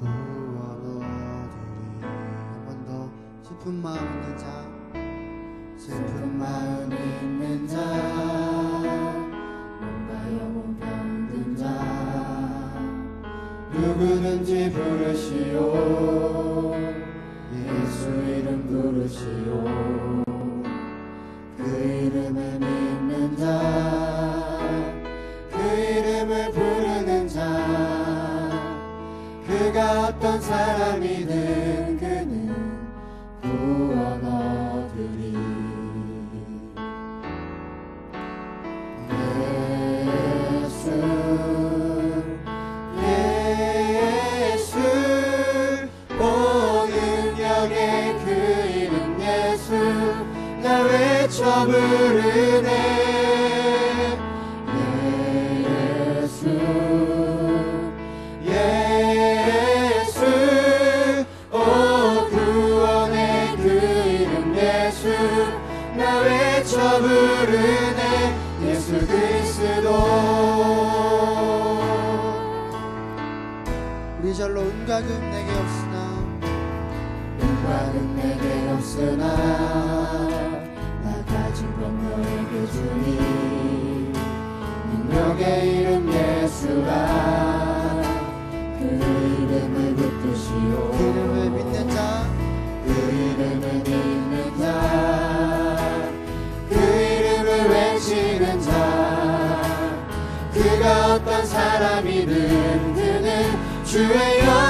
구원 얻으리 한번 더 슬픈 마음 있는 자 슬픈 마음 있는 자 몸과 영혼 병든 자 누구든지 부르시오 예수 이름 부르시오 그 예수라 그 이름을 붙드시오. 그 이름을 믿는 자. 그 이름을 믿는 자, 그 이름을 외치는 자, 그가 어떤 사람이든 그는 주의 영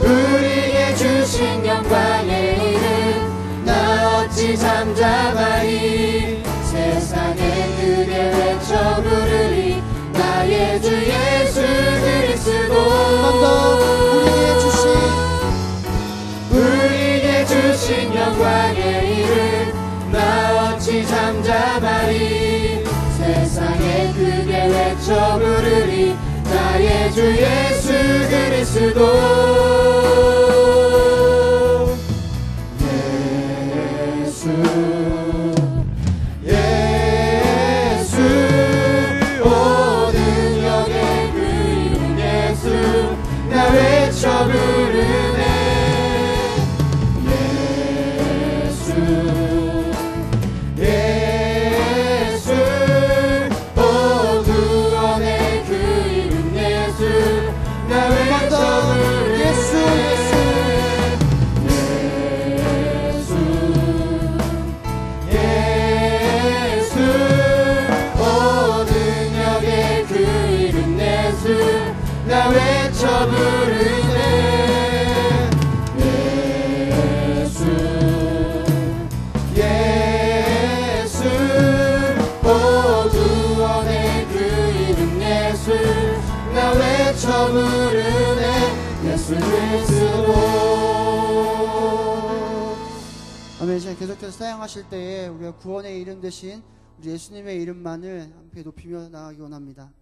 우리에게 주신 영광의 이름 나 어찌 잠잠하리 세상에 그대 외쳐 부르리 나의 주 예수 부르리 나의 주 예수 그리스도. 예수 예수 오 능력의 그 예수 나 외쳐 제가 계속해서 사용하실 때에 우리가 구원의 이름 대신 우리 예수님의 이름만을 함께 높이며 나가기 원합니다.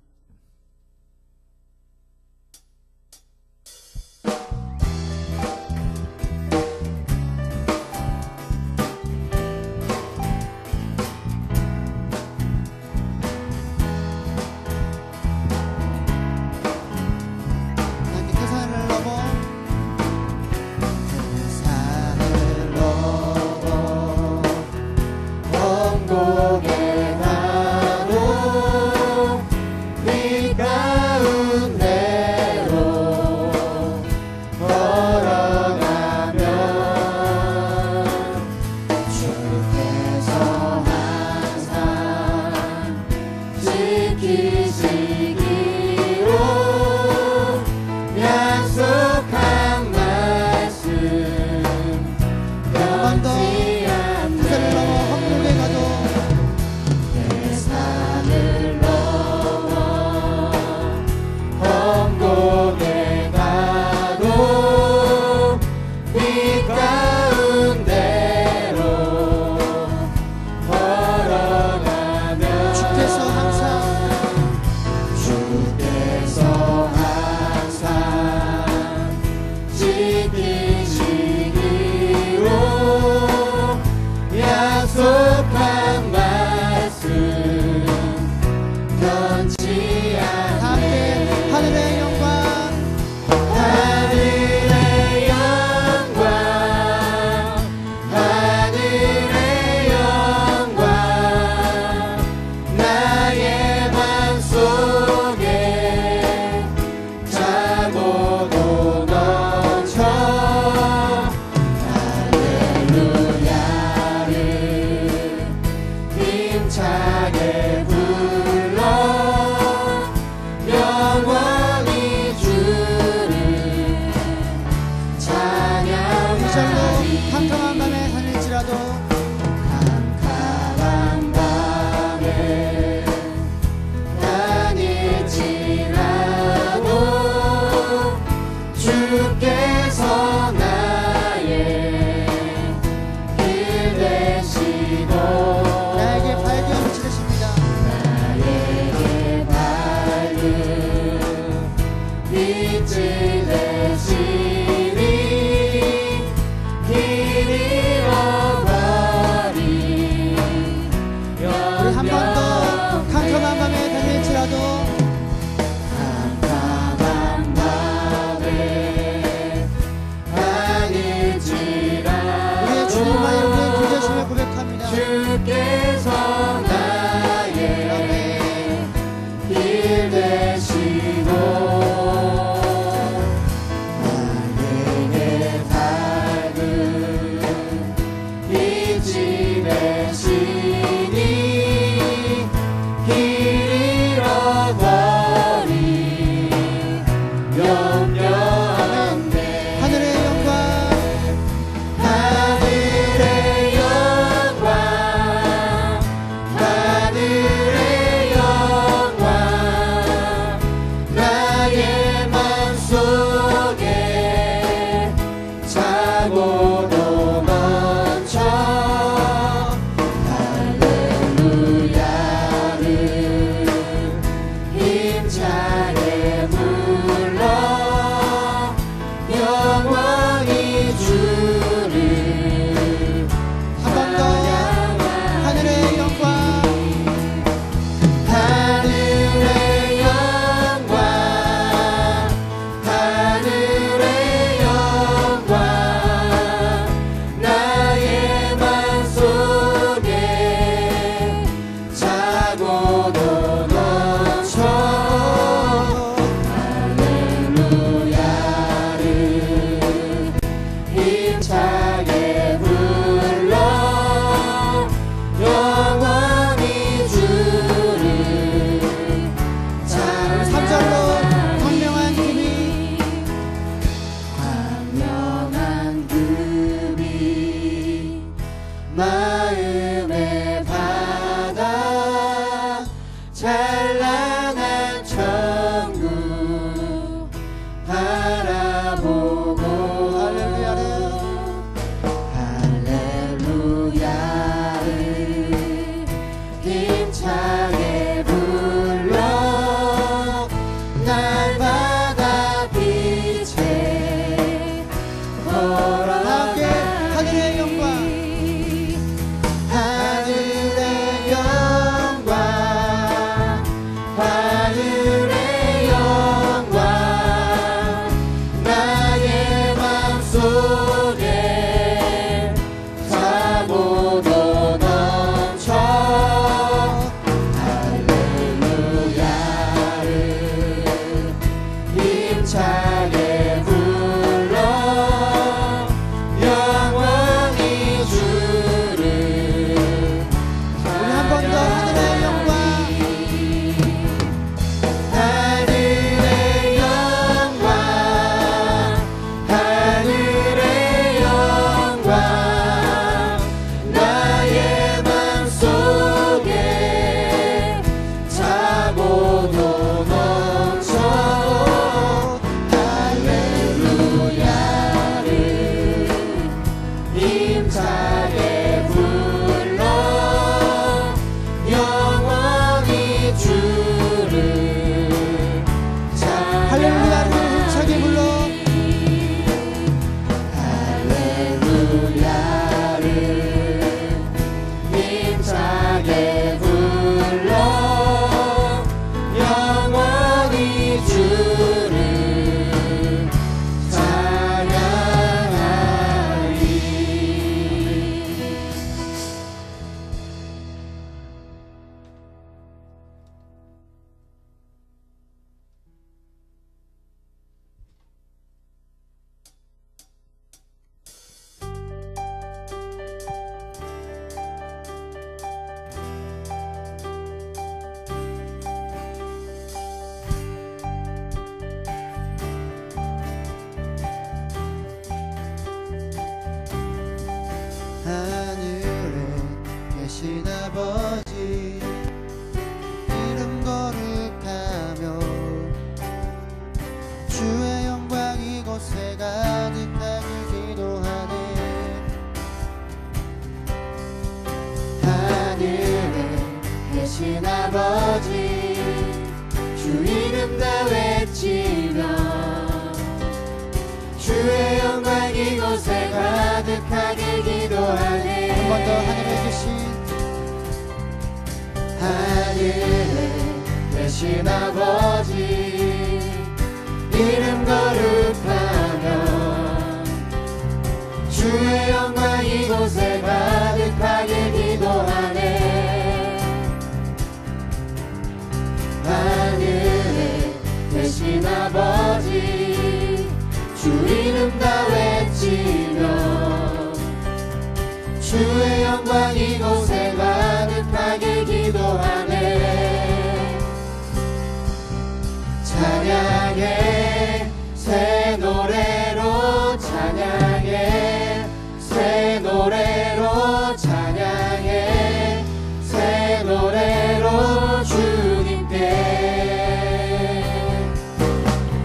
다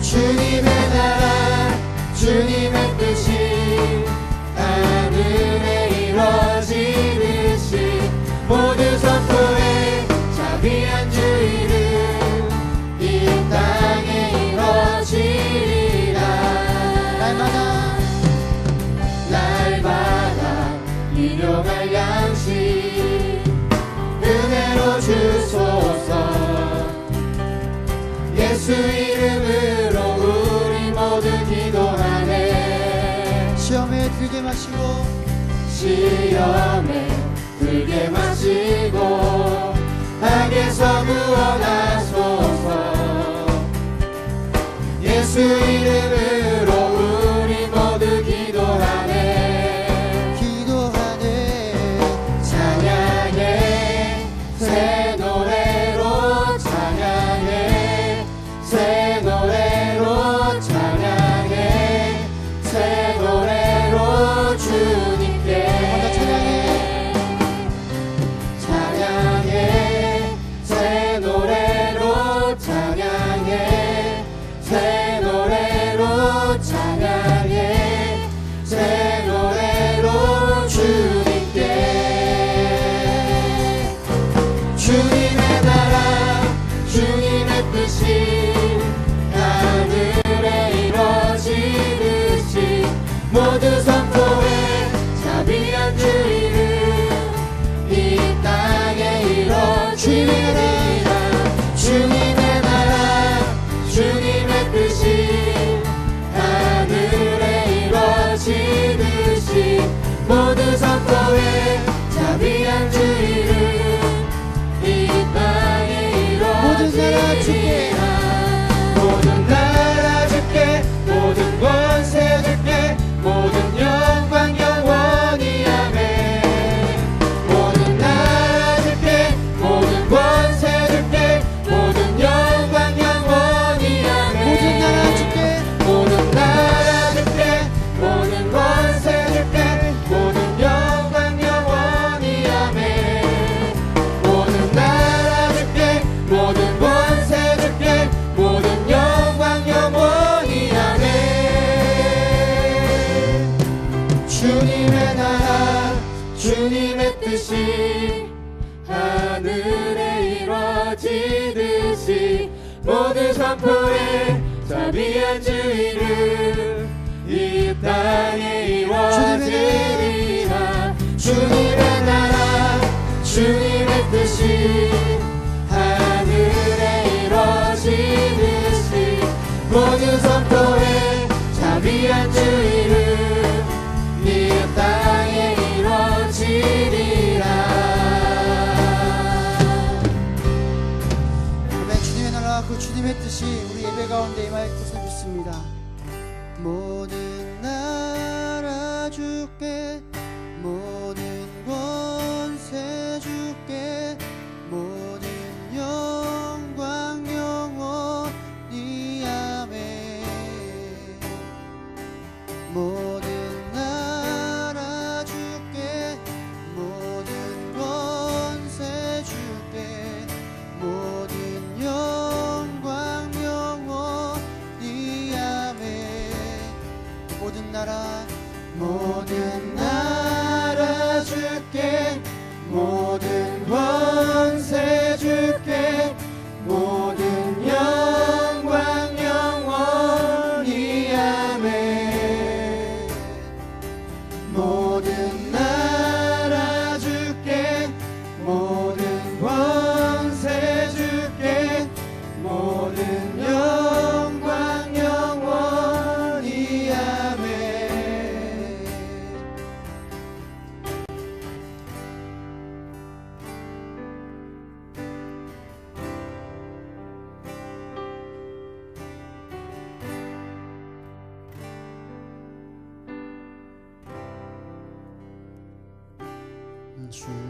주님의 나라 주님의 뜻이 마시고 시험에 들게 마시고 악에서 구원하소서 예수 이름 This 뜻이 하늘에 이루어지듯이 모든 성도의 자비한 주의 주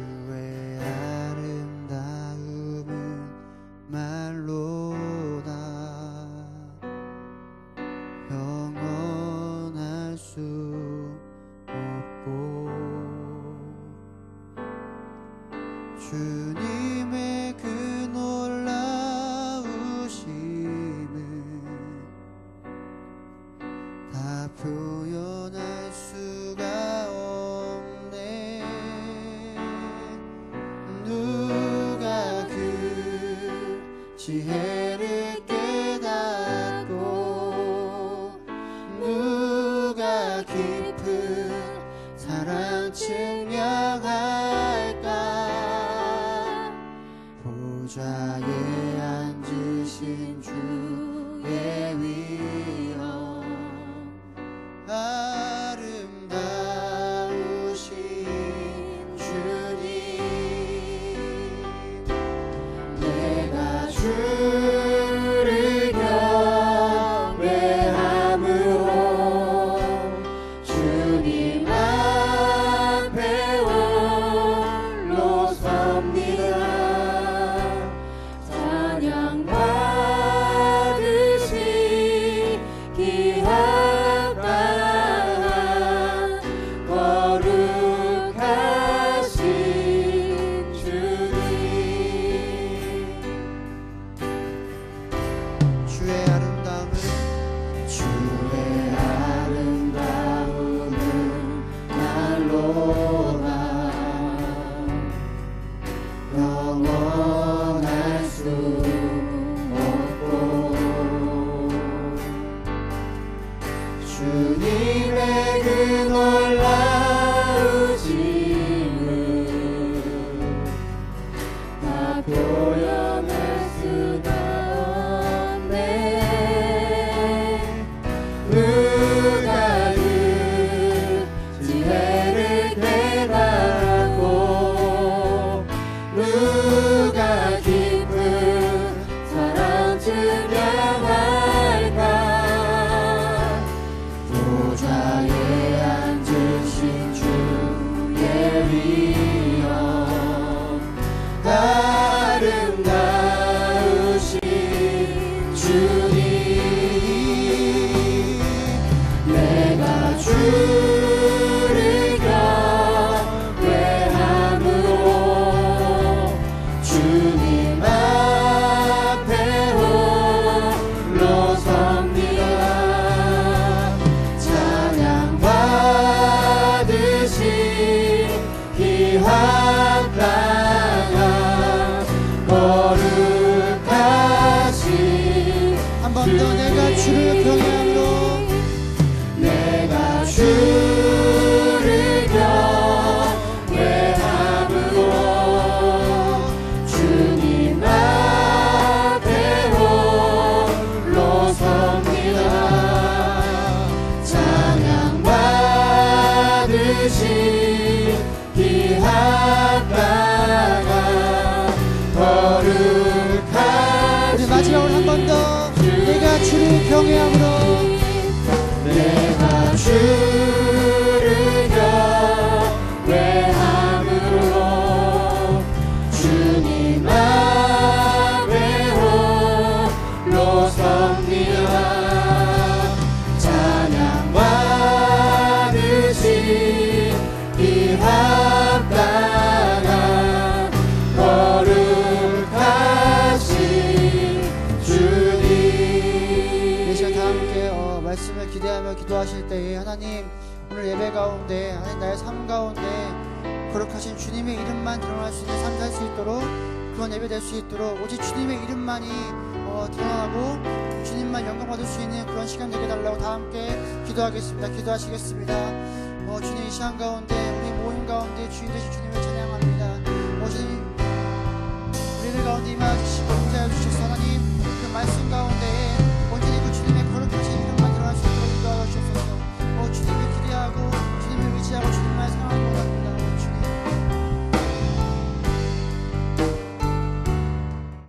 주님의 그 놀라우 말씀을 기대하며 기도하실 때에 하나님 오늘 예배 가운데 하나님 나의 삶 가운데 거룩하신 주님의 이름만 드러날 수 있는 삶 살 수 있도록 그런 예배 될 수 있도록 오직 주님의 이름만이 어, 드러나고 주님만 영광 받을 수 있는 그런 시간 되게 달라고 다 함께 기도하겠습니다. 기도하시겠습니다. 어, 주님 이 시간 가운데 우리 모임 가운데 주인 되신 주님을 찬양합니다. 어, 주님 우리들 가운데 임하시 elas